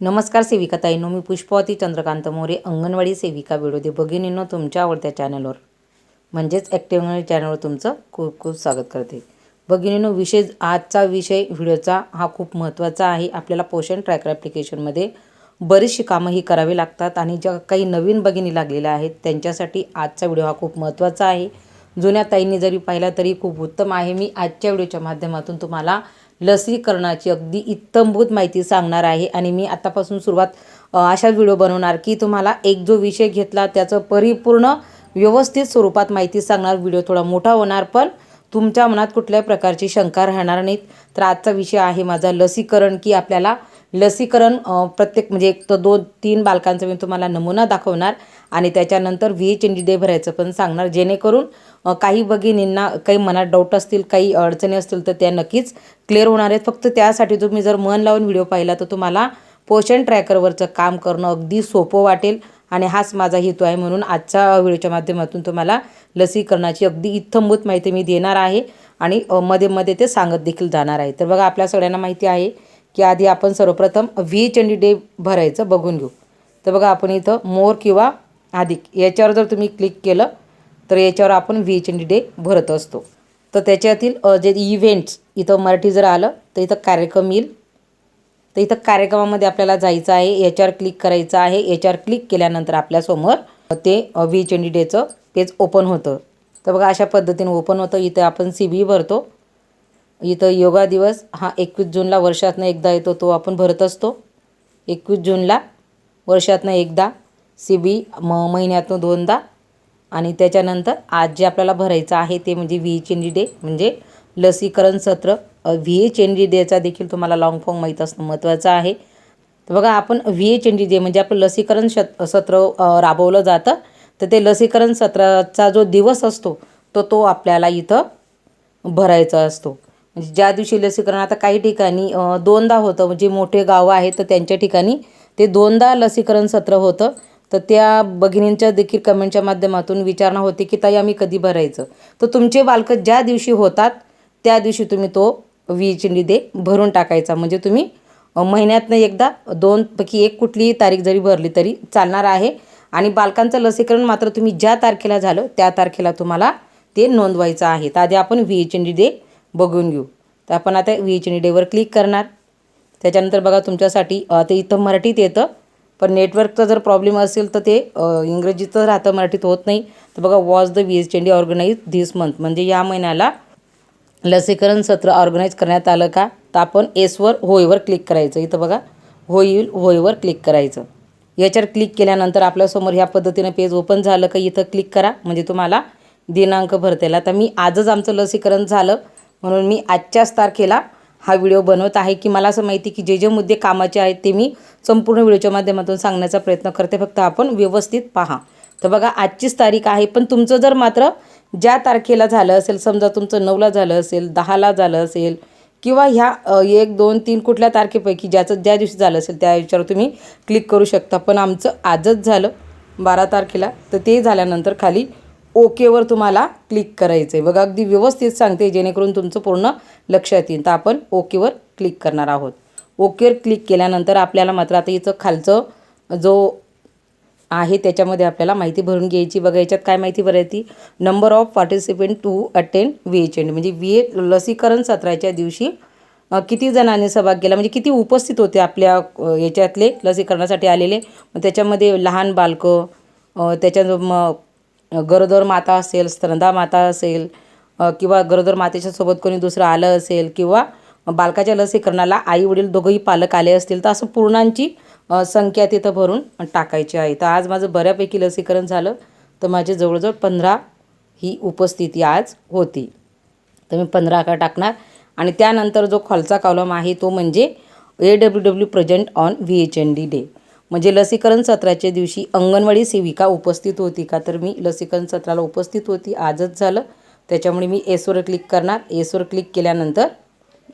नमस्कार सेविकाताईंनो मी पुष्पवती चंद्रकांत मोरे अंगणवाडी सेविका विरोधी भगिनींनो तुमच्या आवडत्या चॅनलवर म्हणजेच ॲक्टिव्ह अंगणवाडी चॅनलवर तुमचं खूप खूप स्वागत करते. भगिनींनो विषय आजचा विषय व्हिडिओचा हा खूप महत्त्वाचा आहे. आपल्याला पोषण ट्रॅकर ॲप्लिकेशनमध्ये बरीचशी कामं ही करावी लागतात आणि ज्या काही नवीन भगिनी लागलेल्या आहेत त्यांच्यासाठी आजचा व्हिडिओ हा खूप महत्त्वाचा आहे. जुन्या ताईंनी जरी पाहिला तरी खूप उत्तम आहे. मी आजच्या व्हिडिओच्या माध्यमातून तुम्हाला लसीकरणाची अगदी इत्थंभूत माहिती सांगणार आहे. आणि मी आतापासून सुरुवात अशा अशाच व्हिडिओ बनवणार की तुम्हाला एक जो विषय घेतला त्याचं परिपूर्ण व्यवस्थित स्वरूपात माहिती सांगणार. व्हिडिओ थोडा मोठा होणार पण तुमच्या मनात कुठल्याही प्रकारची शंका राहणार नाहीत. तर आजचा विषय आहे माझा लसीकरण की आपल्याला लसीकरण प्रत्येक म्हणजे एक तर दोन तीन बालकांचा मी तुम्हाला नमुना दाखवणार. आणि त्याच्यानंतर V H N D day भरायचं पण सांगणार जेणेकरून काही भगिनींना काही मनात डाऊट असतील काही अडचणी असतील तर त्या नक्कीच क्लिअर होणार आहेत. फक्त त्यासाठी तुम्ही जर मन लावून व्हिडिओ पाहिला तर तुम्हाला पोषण ट्रॅकरवरचं काम करणं अगदी सोपं वाटेल. आणि हाच माझा हेतू आहे म्हणून आजच्या व्हिडिओच्या माध्यमातून तुम्हाला लसीकरणाची अगदी इत्थंभूत माहिती मी देणार आहे. आणि मध्ये मध्ये ते सांगत देखील जाणार आहे. तर बघा आपल्या सगळ्यांना माहिती आहे की आधी आपण सर्वप्रथम V H N D day भरायचं बघून घेऊ. तर बघा आपण इथं मोर किंवा अधिक याच्यावर जर तुम्ही क्लिक केलं तर याच्यावर आपण V H N D day भरत असतो. तर त्याच्यातील जे इव्हेंट्स इथं मराठी जर आलं तर इथं कार्यक्रम येईल. तर इथं कार्यक्रमामध्ये आपल्याला जायचं आहे याच्यावर क्लिक करायचं आहे याच्यावर क्लिक केल्यानंतर आपल्यासमोर ते व्ही एच एन डी डेचं पेज ओपन होतं. तर बघा अशा पद्धतीने ओपन होतं. इथं आपण सी बी भरतो. इथं योगा दिवस हा एकवीस जूनला वर्षातनं एकदा येतो तो आपण भरत असतो. एकवीस जूनला वर्षातनं एकदा. सी बी म महिन्यातून दोनदा आणि त्याच्यानंतर आज जे आपल्याला भरायचं आहे ते म्हणजे V H N D day म्हणजे लसीकरण सत्र. व्ही एच एन डी डेचा देखील तुम्हाला लाँग फॉर्म माहीत असणं महत्त्वाचं आहे. तर बघा आपण V H N D day म्हणजे आपलं लसीकरण शत सत्र राबवलं जातं. तर ते लसीकरण सत्राचा जो दिवस असतो तो तो आपल्याला इथं भरायचा असतो. म्हणजे ज्या दिवशी लसीकरण आता काही ठिकाणी दोनदा होतं. म्हणजे मोठे गावं आहेत तर त्यांच्या ठिकाणी ते दोनदा लसीकरण सत्र होतं. तर त्या भगिनींच्या देखील कमेंटच्या माध्यमातून विचारणा होती की ताई आम्ही कधी भरायचं? तर तुमचे बालकं ज्या दिवशी होतात त्या दिवशी तुम्ही तो वीज डे भरून टाकायचा. म्हणजे तुम्ही महिन्यातनं एकदा दोनपैकी एक कुठलीही तारीख जरी भरली तरी चालणार आहे. आणि बालकांचं लसीकरण मात्र तुम्ही ज्या तारखेला झालं त्या तारखेला तुम्हाला ते नोंदवायचं आहे. तर आधी आपण V H N D day बघून घेऊ. तर आपण आता व्ही एच एन डी डेवर क्लिक करणार. त्याच्यानंतर बघा तुमच्यासाठी ते इथं मराठीत येतं पण नेटवर्कचा जर प्रॉब्लेम असेल तर ते अ, इंग्रजीचं राहतं मराठीत होत नाही. तर बघा was the V H N D organised this month म्हणजे या महिन्याला लसीकरण सत्र ऑर्गनाईज करण्यात आलं का? तर आपण एसवर होईवर क्लिक करायचं. इथं बघा होईल होईवर क्लिक करायचं. याच्यावर क्लिक केल्यानंतर आपल्यासमोर ह्या पद्धतीनं पेज ओपन झालं का इथं क्लिक करा. म्हणजे तुम्हाला दिनांक भरतेला. तर मी आजच आमचं लसीकरण झालं. म्हणून मी आजच्याच तारखेला हा व्हिडिओ बनवत आहे की मला असं माहिती की जे जे मुद्दे कामाचे आहेत ते मी संपूर्ण व्हिडिओच्या माध्यमातून सांगण्याचा प्रयत्न करते. फक्त आपण व्यवस्थित पहा. तर बघा आजचीच तारीख आहे पण तुमचं जर मात्र ज्या तारखेला झालं असेल समजा तुमचं नऊला झालं असेल दहाला झालं असेल किंवा ह्या एक दोन तीन कुठल्या तारखेपैकी ज्याचं ज्या दिवशी झालं असेल त्या याच्यावर तुम्ही क्लिक करू शकता. पण आमचं आजच झालं बारा तारखेला. तर ते झाल्यानंतर खाली ओकेवर तुम्हाला क्लिक करायचं आहे बघा अगदी व्यवस्थित सांगते जेणेकरून तुमचं पूर्ण लक्षात येईल. तर आपण ओकेवर क्लिक करणार आहोत. ओकेवर क्लिक केल्यानंतर आपल्याला मात्र आता इथं खालचं जो आहे त्याच्यामध्ये आपल्याला माहिती भरून घ्यायची. बघा याच्यात काय माहिती भरायची number of participant to attend V H N म्हणजे व्ही ए लसीकरण सत्राच्या दिवशी किती जणांनी सहभाग केला? म्हणजे किती उपस्थित होते आपल्या याच्यातले लसीकरणासाठी आलेले? त्याच्यामध्ये लहान बालकं त्याच्या मग गरोदर माता असेल स्तनदा माता असेल किंवा गरोदर मातेच्या सोबत कोणी दुसरं आलं असेल किंवा बालकाच्या लसीकरणाला आई वडील दोघंही पालक आले असतील तर असं पूर्णांची संख्या तिथं भरून टाकायची आहे. तर आज माझं बऱ्यापैकी लसीकरण झालं तर माझे जवळजवळ पंधरा ही उपस्थिती आज होती. तर मी पंधरा का टाकणार. आणि त्यानंतर जो खालचा कॉलम आहे तो म्हणजे A W W present on V H N D day म्हणजे लसीकरण सत्राच्या दिवशी अंगणवाडी सेविका उपस्थित होती का? तर मी लसीकरण सत्राला उपस्थित होती. आजच झालं. त्याच्यामुळे मी एसवर क्लिक करणार. एसवर क्लिक केल्यानंतर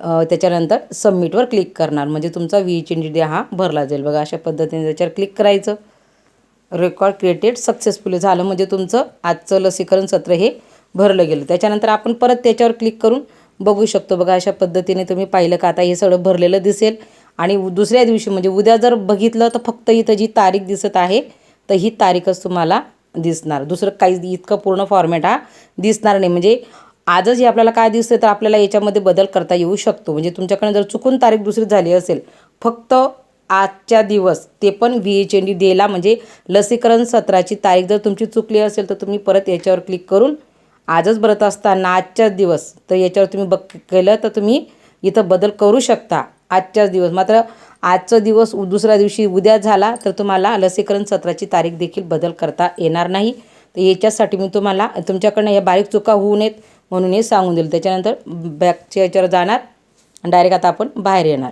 त्याच्यानंतर सबमिटवर क्लिक करणार. म्हणजे तुमचा व्ही एच एन डी हा भरला जाईल. बघा अशा पद्धतीने त्याच्यावर क्लिक करायचं. रेकॉर्ड क्रिएटेड सक्सेसफुली झालं. म्हणजे तुमचं आजचं लसीकरण सत्र हे भरलं गेलं. त्याच्यानंतर आपण परत त्याच्यावर क्लिक करून बघू शकतो. बघा अशा पद्धतीने तुम्ही पाहिलं का आता हे सगळं भरलेलं दिसेल. आणि दुसऱ्या दिवशी म्हणजे उद्या जर बघितलं तर फक्त इथं जी तारीख दिसत आहे तर ही तारीखच तुम्हाला दिसणार. दुसरं काही इतकं पूर्ण फॉर्मॅट हा दिसणार नाही. म्हणजे आजच हे आपल्याला काय दिसतं तर आपल्याला याच्यामध्ये बदल करता येऊ शकतो. म्हणजे तुमच्याकडे जर चुकून तारीख दुसरी झाली असेल फक्त आजच्या दिवस ते पण व्ही एच एन डी डेला म्हणजे लसीकरण सत्राची तारीख जर तुमची चुकली असेल तर तुम्ही परत याच्यावर क्लिक करून आजच भरत असताना आजच्याच दिवस तर याच्यावर तुम्ही बघ केलं तर तुम्ही इथं बदल करू शकता. आजच्याच दिवस. मात्र आजचा दिवस उ- दुसऱ्या दिवशी उद्या झाला तर तुम्हाला लसीकरण सत्राची तारीख देखील बदल करता येणार नाही. तर याच्यासाठी मी तुम्हाला तुमच्याकडनं या बारीक चुका होऊ नयेत म्हणून हे सांगून दिलं. त्याच्यानंतर बॅकच्या याच्यावर जाणार. डायरेक्ट आता आपण बाहेर येणार.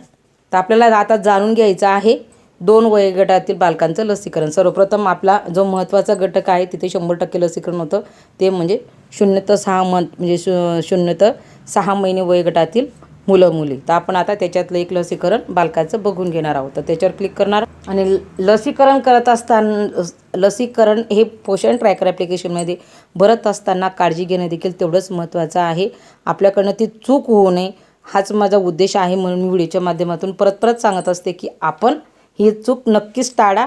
तर आपल्याला आता जाणून घ्यायचं आहे दोन वयोगटातील बालकांचं लसीकरण. सर्वप्रथम आपला जो महत्त्वाचा घटक आहे तिथे शंभर टक्के लसीकरण होतं. ते म्हणजे शून्य तर सहा मंथ म्हणजे शू शून्य तर सहा महिने वयोगटातील मुलं मुली तर आपण आता त्याच्यातलं एक लसीकरण बालकाचं बघून घेणार आहोत. तर त्याच्यावर क्लिक करणार आणि ल- लसीकरण करत असताना लसीकरण हे पोषण ट्रॅकर ॲप्लिकेशनमध्ये भरत असताना काळजी घेणं देखील तेवढंच महत्त्वाचं आहे. आपल्याकडनं ती चूक होऊ नये हाच माझा उद्देश आहे म्हणून मी व्हिडिओच्या माध्यमातून परत परत सांगत असते की आपण ही चूक नक्कीच टाळा.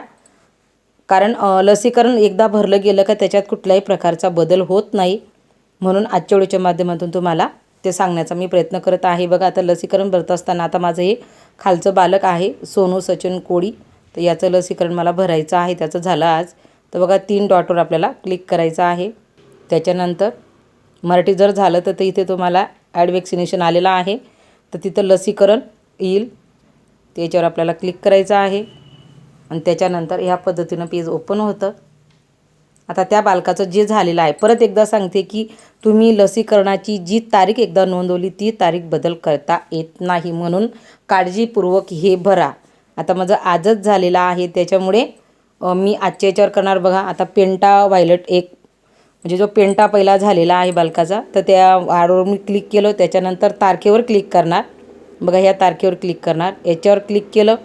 कारण लसीकरण एकदा भरलं गेलं का त्याच्यात कुठल्याही प्रकारचा बदल होत नाही. म्हणून आजच्या व्हिडिओच्या माध्यमातून तुम्हाला ते सांगण्याचा मी प्रयत्न करत आहे. बघा आता लसीकरण भरत असताना आता माझं हे खालचं बालक आहे सोनू सचिन कोळी. तर याचं लसीकरण मला भरायचं आहे त्याचं झालं आज. तर बघा तीन डॉटवर आपल्याला क्लिक करायचं आहे. त्याच्यानंतर मराठी जर झालं तर ते इथे तुम्हाला ॲड वॅक्सिनेशन आलेलं आहे. तर तिथं लसीकरण येईल. त्याच्यावर आपल्याला क्लिक करायचं आहे. आणि त्याच्यानंतर ह्या पद्धतीनं पेज ओपन होतं. आता त्या बालकाचं जे झालेलं आहे परत एकदा सांगते की तुम्ही लसीकरणाची जी तारीख एकदा नोंदवली ती तारीख बदल करता येत नाही म्हणून काळजीपूर्वक हे भरा. आता माझं आजच झालेलं आहे त्याच्यामुळे मी आजच्या याच्यावर करणार. बघा आता पेंटा व्हायलट एक म्हणजे जो पेंटा पहिला झालेला आहे बालकाचा तर त्या आडवर मी क्लिक केलं त्याच्यानंतर तारखेवर क्लिक करणार. बघा ह्या तारखेवर क्लिक करणार. याच्यावर क्लिक केलं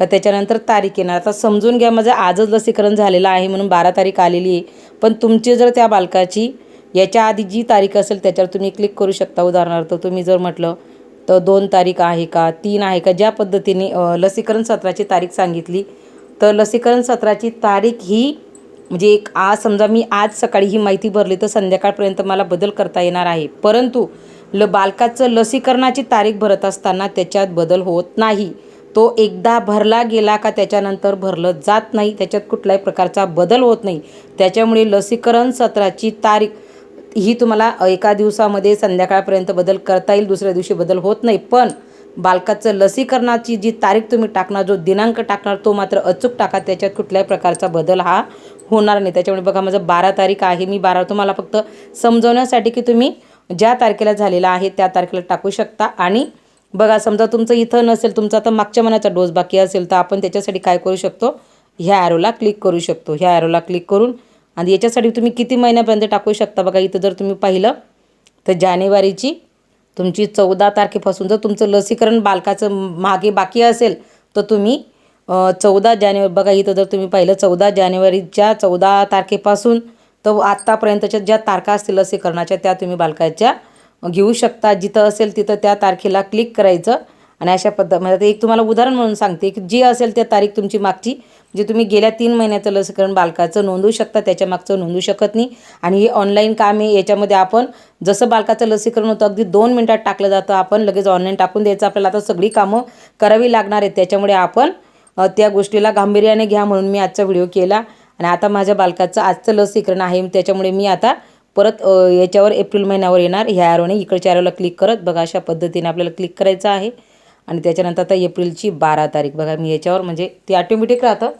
का त्याच्यानंतर तारीख येणार. आता समजून घ्या माझं आजच लसीकरण झालेलं आहे म्हणून बारा तारीख आलेली आहे. पण तुमची जर त्या बालकाची याच्या आधी जी तारीख असेल त्याच्यावर तुम्ही क्लिक करू शकता. उदाहरणार्थ तुम्ही जर म्हटलं तर दोन तारीख आहे का तीन आहे का? ज्या पद्धतीने लसीकरण सत्राची तारीख सांगितली तर लसीकरण सत्राची तारीख ही म्हणजे एक आज समजा मी आज सकाळी ही माहिती भरली तर संध्याकाळपर्यंत मला बदल करता येणार आहे. परंतु ल बालकाचं लसीकरणाची तारीख भरत असताना त्याच्यात बदल होत नाही. तो एकदा भरला गेला का त्याच्यानंतर भरलं जात नाही. त्याच्यात कुठल्याही प्रकारचा बदल होत नाही. त्याच्यामुळे लसीकरण सत्राची तारीख ही तुम्हाला एका दिवसामध्ये संध्याकाळपर्यंत बदल करता येईल. दुसऱ्या दिवशी बदल होत नाही. पण बालकाचं लसीकरणाची जी तारीख तुम्ही टाकणार जो दिनांक टाकणार तो मात्र अचूक टाका. त्याच्यात कुठल्याही प्रकारचा बदल हा होणार नाही. त्याच्यामुळे बघा माझं बारा तारीख आहे. मी बारा तुम्हाला फक्त समजवण्यासाठी की तुम्ही ज्या तारखेला झालेला आहे त्या तारखेला टाकू शकता. आणि बघा समजा तुमचं इथं नसेल तुमचा आता मागच्या मनाचा डोस बाकी असेल तर आपण त्याच्यासाठी काय करू शकतो? ह्या ॲरोला क्लिक करू शकतो. ह्या ॲरोला क्लिक करून आणि याच्यासाठी तुम्ही किती महिन्यापर्यंत टाकू शकता? बघा इथं जर तुम्ही पाहिलं तर जानेवारीची तुमची चौदा तारखेपासून जर तुमचं लसीकरण बालकाचं मागे बाकी असेल तर तुम्ही चौदा जानेवारी बघा इथं जर तुम्ही पाहिलं चौदा जानेवारीच्या चौदा तारखेपासून तर आत्तापर्यंतच्या ज्या तारखा असतील लसीकरणाच्या त्या तुम्ही बालकाच्या घेऊ शकता. जिथं असेल तिथं त्या तारखेला क्लिक करायचं. आणि अशा पद्धत म्हणजे एक तुम्हाला उदाहरण म्हणून सांगते की जी असेल त्या तारीख तुमची मागची जे तुम्ही गेल्या तीन महिन्याचं लसीकरण बालकाचं नोंदवू शकता त्याच्या मागचं नोंदवू शकत नाही. आणि हे ऑनलाईन काम आहे याच्यामध्ये आपण जसं बालकाचं लसीकरण होतं अगदी दोन मिनटात टाकलं जातं आपण लगेच ऑनलाईन टाकून द्यायचं. आपल्याला आता सगळी कामं करावी लागणार आहेत. त्याच्यामुळे आपण त्या गोष्टीला गांभीर्याने घ्या म्हणून मी आजचा व्हिडिओ केला. आणि आता माझ्या बालकाचं आजचं लसीकरण आहे त्याच्यामुळे मी आता परत याच्यावर एप्रिल महिन्यावर येणार. ह्या ॲरोने इकडच्या ॲरोला क्लिक करत बघा अशा पद्धतीने आपल्याला क्लिक करायचं आहे. आणि त्याच्यानंतर आता एप्रिलची बारा तारीख. बघा मी याच्यावर म्हणजे ते ऑटोमॅटिक राहतं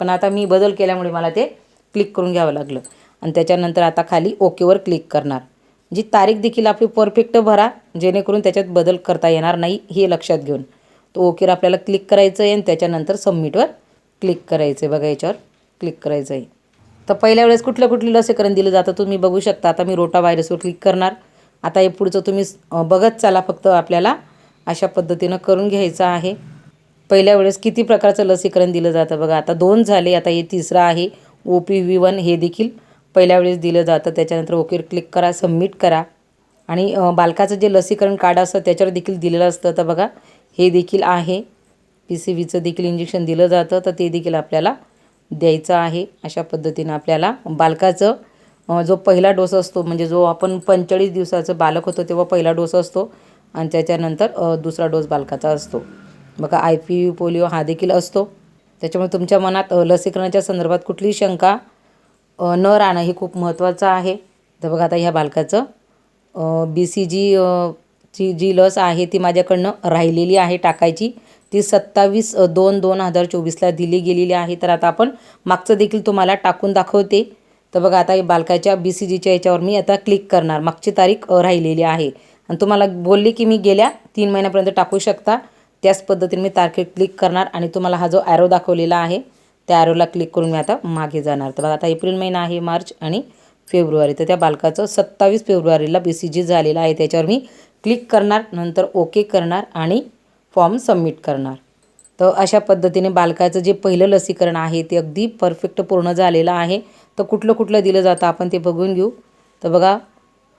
पण आता मी बदल केल्यामुळे मला ते क्लिक करून घ्यावं लागलं. आणि त्याच्यानंतर आता खाली ओकेवर क्लिक करणार. जी तारीख देखील आपली परफेक्ट भरा जेणेकरून त्याच्यात बदल करता येणार नाही हे लक्षात घेऊन. तो ओकेवर आपल्याला क्लिक करायचं आहे आणि त्याच्यानंतर सबमिटवर क्लिक करायचं आहे बघा याच्यावर क्लिक करायचं आहे तर पहिल्या वेळेस कुठलं कुठलं लसीकरण दिलं जातं तुम्ही बघू शकता. आता मी रोटा व्हायरसवर क्लिक करणार. आता हे पुढचं तुम्ही बघत चाला फक्त आपल्याला. अशा पद्धतीनं करून घ्यायचं आहे. पहिल्या वेळेस किती प्रकारचं लसीकरण दिलं जातं बघा. आता दोन झाले आता हे तिसरं आहे. ओ पी व्ही वन हे देखील पहिल्या वेळेस दिलं जातं. त्याच्यानंतर ओकेवर क्लिक करा सबमिट करा. आणि बालकाचं जे लसीकरण कार्ड असतं त्याच्यावर देखील दिलेलं असतं. तर बघा हे देखील आहे. पी सी व्हीचं देखील इंजेक्शन दिलं जातं. तर ते देखील आपल्याला द्यायचं आहे. अशा पद्धतीनं आपल्याला बालकाचं जो पहिला डोस असतो म्हणजे जो आपण पंचेचाळीस दिवसाचं बालक होतो तेव्हा पहिला डोस असतो आणि त्याच्यानंतर दुसरा डोस बालकाचा असतो. बघा आय पी यू पोलिओ हा देखील असतो. त्याच्यामुळे तुमच्या मनात लसीकरणाच्या संदर्भात कुठलीही शंका न राहणं हे खूप महत्त्वाचं आहे. तर बघा आता ह्या बालकाचं बी सी जी ची जी लस आहे ती माझ्याकडनं राहिलेली आहे टाकायची. ती सत्तावीस दोन दोन हजार चोवीसला दिली गेलेली आहे. तर आता आपण मागचं देखील तुम्हाला टाकून दाखवते. तर बघा आता बालकाच्या बी सी जीच्या याच्यावर मी आता क्लिक करणार. मागची तारीख राहिलेली आहे. आणि तुम्हाला बोलली की मी गेल्या तीन महिन्यापर्यंत टाकू शकता. त्याच पद्धतीने मी तारखेत क्लिक करणार आणि तुम्हाला हा जो ॲरो दाखवलेला आहे त्या ॲरोला क्लिक करून मी आता मागे जाणार. तर बघा आता एप्रिल महिना आहे मार्च आणि फेब्रुवारी. तर त्या बालकाचं सत्तावीस फेब्रुवारीला बी सी जी झालेलं आहे. त्याच्यावर मी क्लिक करणार नंतर ओके करणार आणि फॉर्म सबमिट करणार. तर अशा पद्धतीने बालकाचं जे पहिलं लसीकरण आहे ते अगदी परफेक्ट पूर्ण झालेलं आहे. तर कुठलं कुठलं दिलं जातं आपण ते बघून घेऊ. तर बघा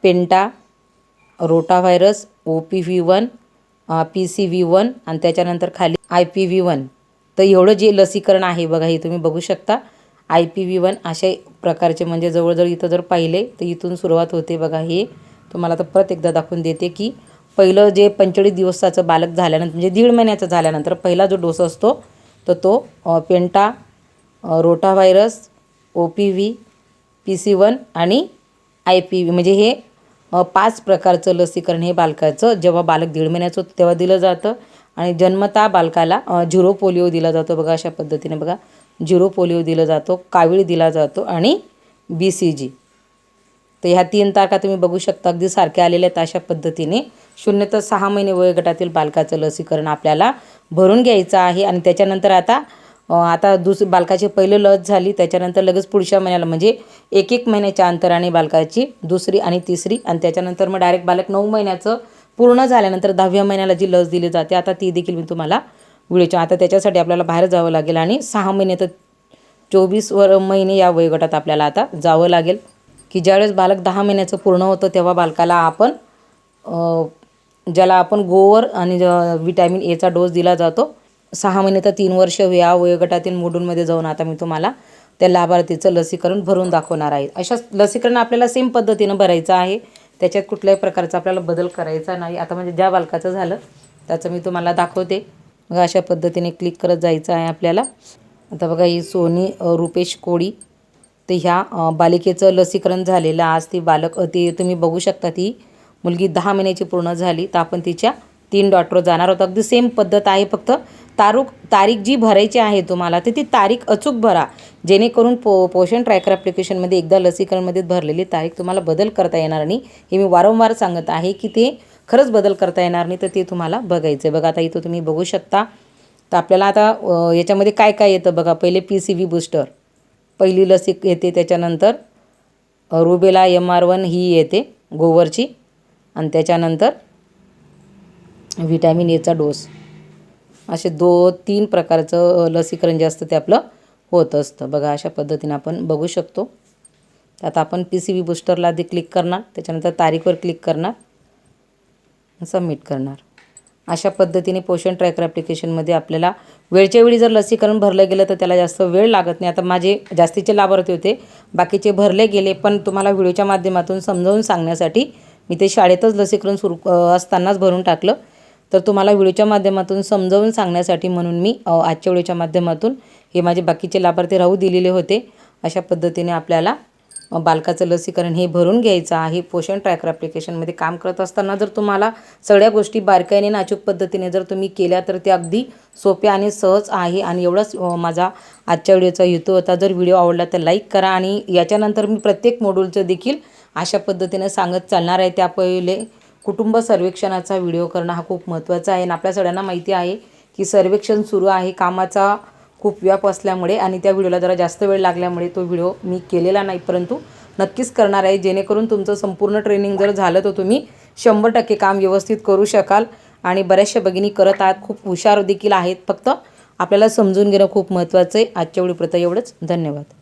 penta rota virus O P V one P C V one आणि त्याच्यानंतर खाली आय पी व्ही वन. तर एवढं जे लसीकरण आहे बघा हे तुम्ही बघू शकता. आय पी व्ही वन अशा प्रकारचे म्हणजे जवळजवळ इथं जर पाहिले तर इथून सुरुवात होते बघा हे. तुम्हाला तर परत एकदा दाखवून देते की पहिलं जे पंचेचाळीस दिवसाचं बालक झाल्यानंतर म्हणजे दीड महिन्याचं झाल्यानंतर पहिला जो डोस असतो तर तो penta rota virus O P V P C V one I P V. म्हणजे हे पाच प्रकारचं लसीकरण हे बालकाचं जेव्हा बालक दीड महिन्याचं होतं तेव्हा दिलं जातं. आणि जन्मता बालकाला झिरो पोलिओ दिला जातो बघा अशा पद्धतीने बघा. झिरो पोलिओ दिला जातो कावीळ दिला जातो आणि बी सी जी. तर ह्या तीन तारखा तुम्ही बघू शकता. अगदी सारख्या आलेल्या आहेत अशा पद्धतीने. शून्य तर सहा महिने वयोगटातील बालकाचं लसीकरण आपल्याला भरून घ्यायचं आहे. आणि त्याच्यानंतर आता आता दुस बालकाची पहिलं लस झाली. त्याच्यानंतर लगेच पुढच्या महिन्याला म्हणजे एक एक महिन्याच्या अंतराने बालकाची दुसरी आणि तिसरी. आणि त्याच्यानंतर मग डायरेक्ट बालक नऊ महिन्याचं पूर्ण झाल्यानंतर दहाव्या महिन्याला जी लस दिली जाते आता ती देखील मी तुम्हाला व्हिडिओच्या आता त्याच्यासाठी आपल्याला बाहेर जावं लागेल. आणि सहा महिने तर चोवीस वर महिने या वयोगटात आपल्याला आता जावं लागेल. की ज्यावेळेस बालक दहा महिन्याचं पूर्ण होतं तेव्हा बालकाला आपण ज्याला आपण गोवर आणि ज- विटॅमिन एचा डोस दिला जातो. सहा महिने तर तीन वर्ष या वयोगटातील मुडूंमध्ये जाऊन आता मी तुम्हाला त्या लाभार्थीचं लसीकरण भरून दाखवणार आहे. अशा लसीकरण आपल्याला सेम पद्धतीनं भरायचं आहे. त्याच्यात कुठल्याही प्रकारचा आपल्याला बदल करायचा नाही. आता म्हणजे ज्या बालकाचं झालं त्याचं मी तुम्हाला दाखवते. मग अशा पद्धतीने क्लिक करत जायचं आहे आपल्याला. आता बघा ही सोनी रुपेश कोळी तर ह्या बालिकेचं लसीकरण झालेलं आज ती बालक ती तुम्ही बघू शकता ती मुलगी दहा महिन्याची पूर्ण झाली तर आपण तिच्या तीन डॉक्टर जाणार होतो अगदी सेम पद्धत आहे फक्त तारूख तारीख जी भरायची आहे तुम्हाला तर ती तारीख अचूक भरा. जेणेकरून पो पोषण ट्रॅकर ॲप्लिकेशनमध्ये एकदा लसीकरणमध्ये भरलेली तारीख तुम्हाला बदल करता येणार नाही. हे मी वारंवार सांगत आहे की ते खरंच बदल करता येणार नाही तर ते तुम्हाला बघायचं आहे बघा आता इथं तुम्ही बघू शकता. तर आपल्याला आता याच्यामध्ये काय काय येतं बघा. पहिले पी सी व्ही बूस्टर पहिली लसी येते त्याच्यानंतर रुबेला एम आर वन ही येते गोवरची. आणि त्याच्यानंतर व्हिटॅमिन एचा डोस. असे दो तीन प्रकारचं लसीकरण जे असतं ते आपलं होत असतं. बघा अशा पद्धतीने आपण बघू शकतो. आता आपण पी सी व्ही बूस्टरला आधी क्लिक करणार त्याच्यानंतर तारीखवर क्लिक करणार सबमिट करणार. अशा पद्धतीने पोषण ट्रॅकर ॲप्लिकेशनमध्ये आपल्याला वेळच्या वेळी जर लसीकरण भरलं गेलं तर त्याला जास्त वेळ लागत नाही. आता माझे जास्तीचे लाभार्थी होते. बाकीचे भरले गेले पण तुम्हाला व्हिडिओच्या माध्यमातून समजावून सांगण्यासाठी मी ते शाळेतच लसीकरण सुरू असतानाच भरून टाकलं. तर तुम्हाला व्हिडिओच्या माध्यमातून समजावून सांगण्यासाठी म्हणून मी आजच्या व्हिडिओच्या माध्यमातून हे माझे बाकीचे लाभार्थी राहू दिलेले होते. अशा पद्धतीने आपल्याला बालकाचं लसीकरण हे भरून घ्यायचं आहे. पोषण ट्रॅकर ॲप्लिकेशनमध्ये काम करत असताना जर तुम्हाला सगळ्या गोष्टी बारकाईने आणि अचूक पद्धतीने जर तुम्ही केल्या तर ते अगदी सोप्या आणि सहज आहे. आणि एवढाच माझा आजच्या व्हिडिओचा हेतू होता. जर व्हिडिओ आवडला तर लाईक करा आणि याच्यानंतर मी प्रत्येक मॉड्यूलचं देखील अशा पद्धतीने सांगत चालणार आहे. त्या पहिले कुटुंब सर्वेक्षणाचा व्हिडिओ करणं हा खूप महत्त्वाचा आहे. आणि आपल्या सगळ्यांना माहिती आहे की सर्वेक्षण सुरू आहे. कामाचा खूप व्याप असल्यामुळे आणि त्या व्हिडिओला जरा जास्त वेळ लागल्यामुळे तो व्हिडिओ मी केलेला नाही. परंतु नक्कीच करणार आहे. जेणेकरून तुमचं संपूर्ण ट्रेनिंग जर झालं तर तुम्ही शंभर टक्के काम व्यवस्थित करू शकाल आणि बऱ्याचशा भगिनी करत आहात. खूप हुशार देखील आहेत. फक्त आपल्याला समजून घेणं खूप महत्त्वाचं आहे. आजच्या व्हिडिओपुरतं एवढंच. धन्यवाद.